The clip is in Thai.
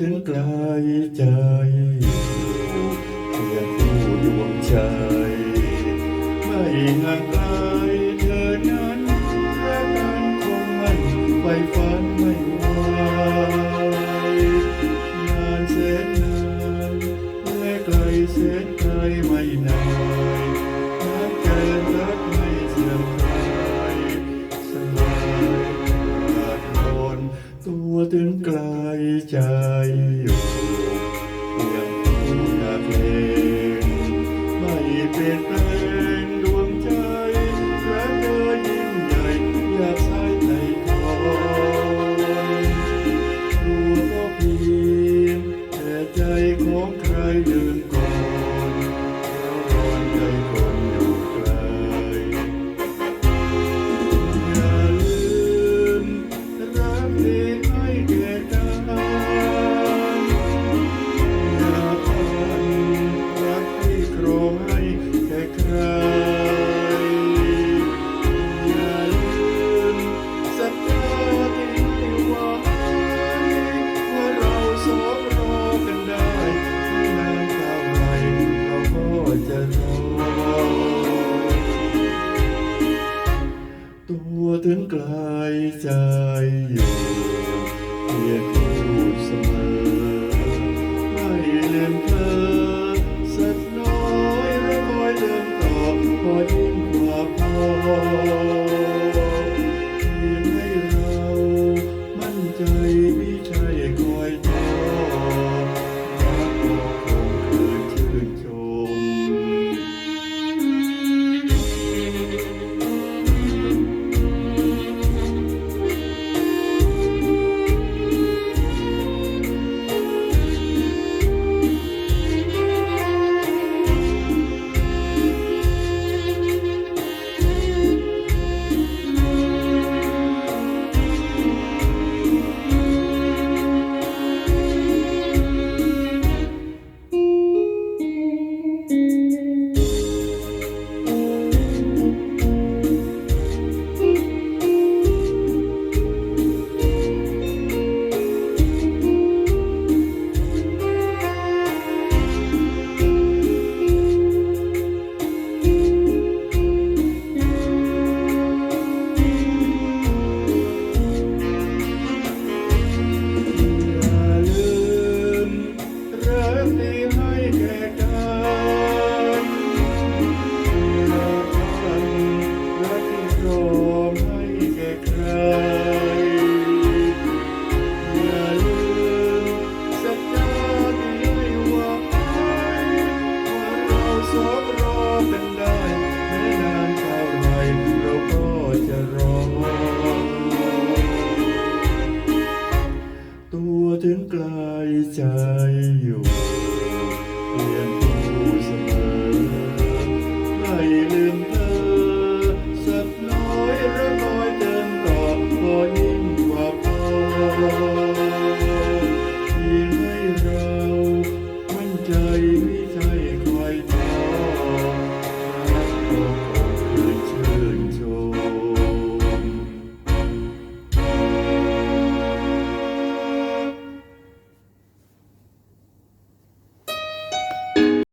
ถึงไกลใจเพียงผู้ดวงใจไม่ห่างไกลเธอนั้นรักกันคงมันไปฝันไม่ไหวนานแสนนานและไกลแสนไกลไม่นานน้ำใจรักไม่เสื่อมคลายสลายขาดทนตัวถึงไกลใจ ตัวถึงไกลใจอยู่เพียง